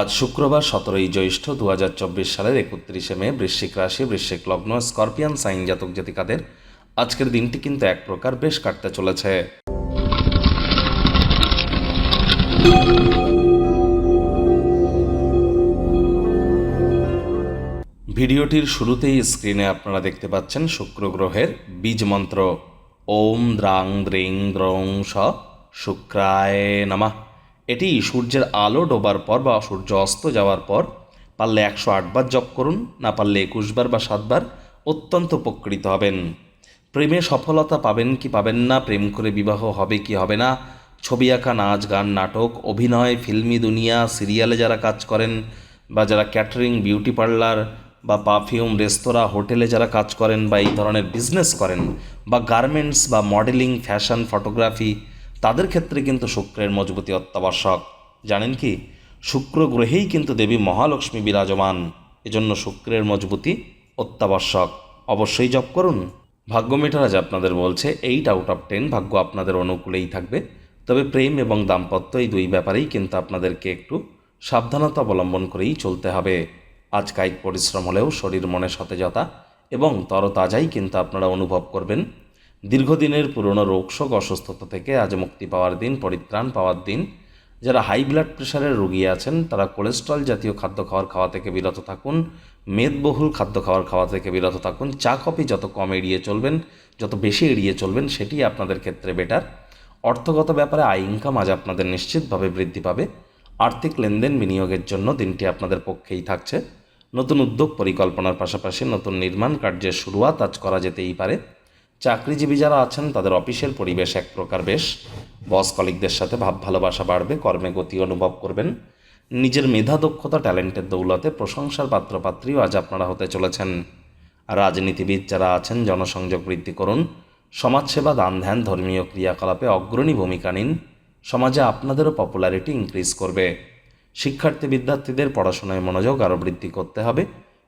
আজ শুক্রবার সতেরোই জ্যৈষ্ঠ দু হাজার চব্বিশ সালের একত্রিশে মে বৃশ্চিক রাশি, বৃশ্চিক লগ্ন, স্করপিয়ান, সাইন জাতক জাতিকাদের আজকের দিনটি কিন্তু এক প্রকার বেশ কাটতে চলেছে। ভিডিওটির শুরুতেই স্ক্রিনে আপনারা দেখতে পাচ্ছেন শুক্র গ্রহের বীজ মন্ত্র। ওম দ্রাং দ্রিং দ্রং শুক্রায় নামা। এটি সূর্যের আলো ডোবার পর বা সূর্য অস্ত যাওয়ার পর, পারলে একশো আটবার জপ করুন, না পারলে একুশবার বা সাতবার অত্যন্ত উপকৃত হবেন। প্রেমে সফলতা পাবেন কি পাবেন না, প্রেম করে বিবাহ হবে কি হবে না, ছবি আঁকা, নাচ, গান, নাটক, অভিনয়, ফিল্মি দুনিয়া, সিরিয়ালে যারা কাজ করেন বা যারা ক্যাটারিং, বিউটি পার্লার বা পারফিউম, রেস্তোরাঁ, হোটেলে যারা কাজ করেন বা এই ধরনের বিজনেস করেন বা গার্মেন্টস বা মডেলিং, ফ্যাশন, ফটোগ্রাফি তাদের ক্ষেত্রে কিন্তু শুক্রের মজবুতি অত্যাবশ্যক। জানেন কি? শুক্র গ্রহেই কিন্তু দেবী মহালক্ষ্মী বিরাজমান। এজন্য শুক্রের মজবুতি অত্যাবশ্যক। অবশ্যই জপ করুন। ভাগ্য মিটার আজ আপনাদের বলছে, এইট আউট অফ টেন ভাগ্য আপনাদের অনুকূলেই থাকবে। তবে প্রেম এবং দাম্পত্য এই দুই ব্যাপারেই কিন্তু আপনাদেরকে একটু সাবধানতা অবলম্বন করেই চলতে হবে। আজ কায়িক পরিশ্রম হলেও শরীর মনে সতেজতা এবং তরতাজাই কিন্তু আপনারা অনুভব করবেন। দীর্ঘদিনের পুরনো রোগশোক অসুস্থতা থেকে আজ মুক্তি পাওয়ার দিন, পরিত্রাণ পাওয়ার দিন। যারা হাই ব্লাড প্রেশারের রোগী আছেন, তারা কোলেস্ট্রল জাতীয় খাদ্য খাওয়ার খাওয়া থেকে বিরত থাকুন, মেদবহুল খাদ্য খাওয়ার খাওয়া থেকে বিরত থাকুন। চা, কফি যত কম এড়িয়ে চলবেন, যত বেশি এড়িয়ে চলবেন, সেটি আপনাদের ক্ষেত্রে বেটার অর্থগত ব্যাপারে আয় ইনকাম আজ আপনাদের নিশ্চিতভাবে বৃদ্ধি পাবে। আর্থিক লেনদেন বিনিয়োগের জন্য দিনটি আপনাদের পক্ষেই থাকছে। নতুন উদ্যোগ পরিকল্পনার পাশাপাশি নতুন নির্মাণ কার্যের শুরুয়াত আজ করা যেতেই পারে। চাকরিজীবী যারা আছেন, তাদের অফিসের পরিবেশ এক প্রকার বেশ। বস কলিকদের সাথে ভাব, ভালোবাসা বাড়বে, কর্মে গতি অনুভব করবেন। নিজের মেধা, দক্ষতা, ট্যালেন্টের দৌলতে প্রশংসার পাত্রপাত্রীও আজ আপনারা হতে চলেছেন। রাজনীতিবিদ যারা আছেন, জনসংযোগ বৃদ্ধি করুন। সমাজসেবা, দান ধ্যান, ধর্মীয় ক্রিয়াকলাপে অগ্রণী ভূমিকা নিন। সমাজে আপনাদেরও পপুলারিটি ইনক্রিজ করবে। শিক্ষার্থী, বিদ্যার্থীদের পড়াশোনায় মনোযোগ আরও বৃদ্ধি করতে হবে।